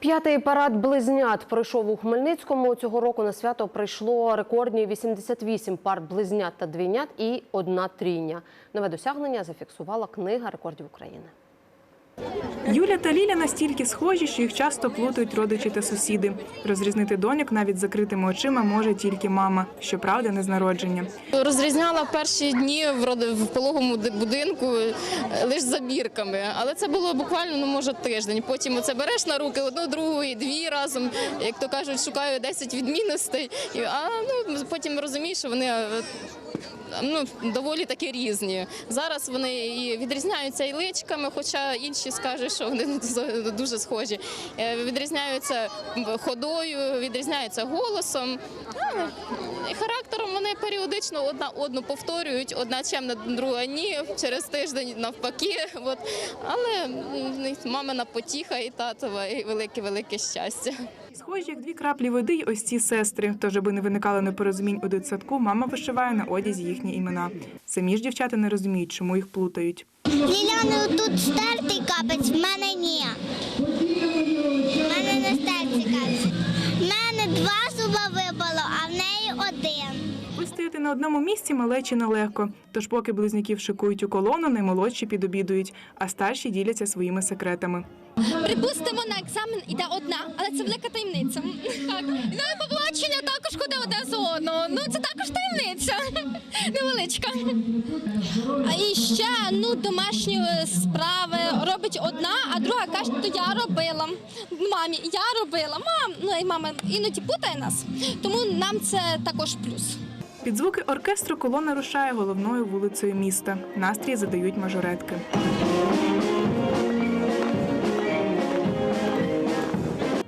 П'ятий парад близнят пройшов у Хмельницькому. Цього року на свято прийшло рекордні 88 пар близнят та двійнят і одна трійня. Нове досягнення зафіксувала книга рекордів України. Юля та Ліля настільки схожі, що їх часто плутають родичі та сусіди. Розрізнити доньок навіть закритими очима може тільки мама, щоправда, не з народження. Розрізняла перші дні в пологому будинку лише за бірками, але це було буквально ну може тиждень. Потім оце береш на руки одну, другу і дві разом. Як то кажуть, шукаю 10 відмінностей. А ну потім розумієш, що вони. Ну, доволі таки різні. Зараз вони і відрізняються і личками, хоча інші скажуть, що вони дуже схожі. Е, Відрізняються ходою, відрізняються голосом. Ну, характером вони періодично одна одну повторюють, одна чемна, друга ні, через тиждень навпаки. От. Але мамина потіха і татова, і велике-велике щастя. Схожі, як дві краплі води, й ось ці сестри. Тож, аби не виникало непорозумінь у дитсадку, мама вишиває на одязі їхні імена. Самі ж дівчата не розуміють, чому їх плутають. Ліляни тут стертий капець, в мене ні. В мене не стертий капець. В мене два зуба випало, а в неї один. На одному місці малечі нелегко. Тож, поки близнюків шикують у колону, наймолодші підобідують, а старші діляться своїми секретами. Припустимо, на екзамен іде одна, але це велика таємниця. Так. На побачення також ходить одне з одного. Ну це також таємниця. Невеличка. А і ще ну, домашні е, справи робить одна, а друга каже, то я робила. Мамі, я робила. Мам, ну і мама іноді путає нас. Тому нам це також плюс. Під звуки оркестру колона рушає головною вулицею міста. Настрій задають мажоретки.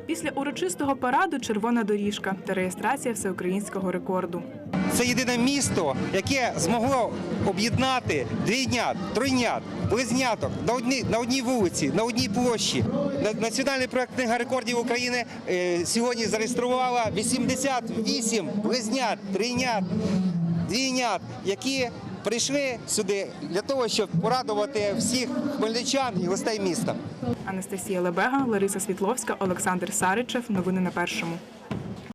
Після урочистого параду червона доріжка та реєстрація всеукраїнського рекорду. Це єдине місто, яке змогло об'єднати двійнят, тройнят, близняток на одній, на одній вулиці, на одній площі. На- Національний проект книга рекордів України е, сьогодні зареєструвала 88 близнят, трійнят, двійнят, які прийшли сюди для того, щоб порадувати всіх хмельничан і гостей міста. Анастасія Лебега, Лариса Світловська, Олександр Саричев. Новини на першому.